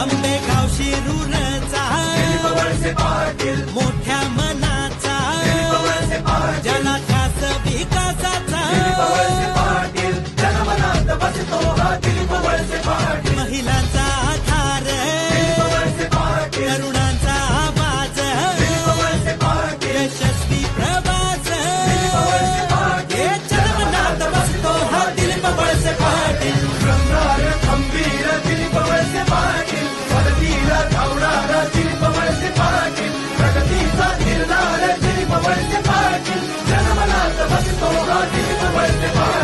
आंबेगाव शिरूरचा पाटील। मोठ्या मनाचा ज्याला खास विकासाचा जनमनात बसतो তোমরা জীবিত বাড়িতে পারো